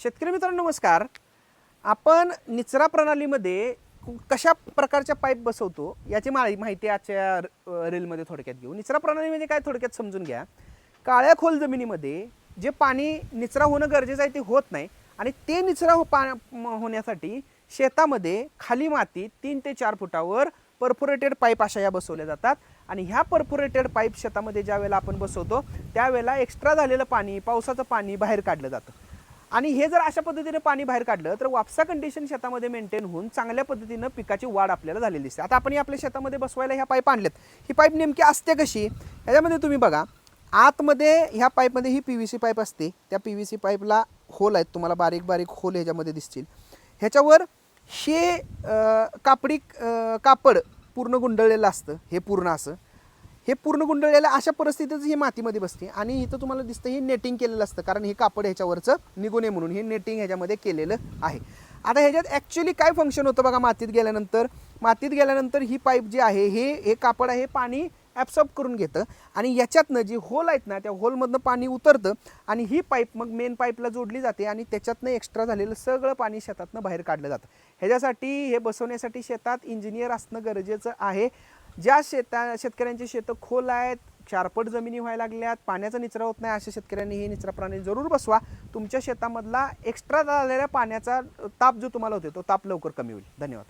शेतकरी मित्रांनो नमस्कार. आपण निचरा प्रणालीमध्ये कशा प्रकारच्या पाईप बसवतो याची मा माहिती आजच्या रेलमध्ये थोडक्यात घेऊ. निचरा प्रणाली म्हणजे काय थोडक्यात समजून घ्या. काळ्या खोल जमिनीमध्ये जे पाणी निचरा होणं गरजेचं आहे ते होत नाही आणि ते निचरा हो पा होण्यासाठी शेतामध्ये खाली माती तीन ते चार फुटावर परफोरेटेड पाईप अशा या बसवल्या जातात. आणि ह्या परफोरेटेड पाईप शेतामध्ये ज्या वेळेला आपण बसवतो त्यावेळेला एक्स्ट्रा झालेलं पाणी पावसाचं पाणी बाहेर काढलं जातं. आणि हे जर अशा पद्धतीने पाणी बाहेर काढलं तर वापसा कंडिशन शेतामध्ये मेंटेन होऊन चांगल्या पद्धतीनं पिकाची वाढ आपल्याला झालेली दिसते. आता आपण आपल्या शेतामध्ये बसवायला ह्या पाईप आणल्यात. ही पाईप नेमकी असते कशी? ह्याच्यामध्ये तुम्ही बघा आतमध्ये ह्या पाईपमध्ये ही पी व्ही सी पाईप असते. त्या पी व्ही सी पाईपला होल आहेत. तुम्हाला बारीक बारीक होल ह्याच्यामध्ये दिसतील. ह्याच्यावर हे कापडी कापड पूर्ण गुंडळलेलं असतं. हे पूर्ण असं. हे पूर्ण गुंडळलेलं अशा परिस्थितीत ही मातीमध्ये बसते. आणि इथं तुम्हाला दिसतं हे नेटिंग केलेलं असतं. कारण हे कापड ह्याच्यावरचं निघू नये म्हणून हे नेटिंग ह्याच्यामध्ये केलेलं आहे. आता ह्याच्यात ॲक्च्युली काय फंक्शन होतं बघा मातीत गेल्यानंतर? मातीत गेल्यानंतर ही पाईप जी आहे हे हे कापड आहे पाणी ॲब्सॉर्ब करून घेतं. आणि याच्यातनं जी होल आहेत ना त्या होलमधनं पाणी उतरतं. आणि ही पाईप मग मेन पाईपला जोडली जाते आणि त्याच्यातनं एक्स्ट्रा झालेलं सगळं पाणी शेतातनं बाहेर काढलं जातं. ह्याच्यासाठी हे बसवण्यासाठी शेतात इंजिनियर असणं गरजेचं आहे. ज्या शेता शेतकऱ्यांची शेतं खोल आहेत चारपट जमिनी व्हायला लागल्यात पाण्याचा निचरा होत नाही अशा शेतकऱ्यांनी हे निचरा प्राणी जरूर बसवा. तुमच्या शेतामधला एक्स्ट्रा झालेल्या पाण्याचा ताप जो तुम्हाला होतो तो ताप लवकर कमी होईल. धन्यवाद.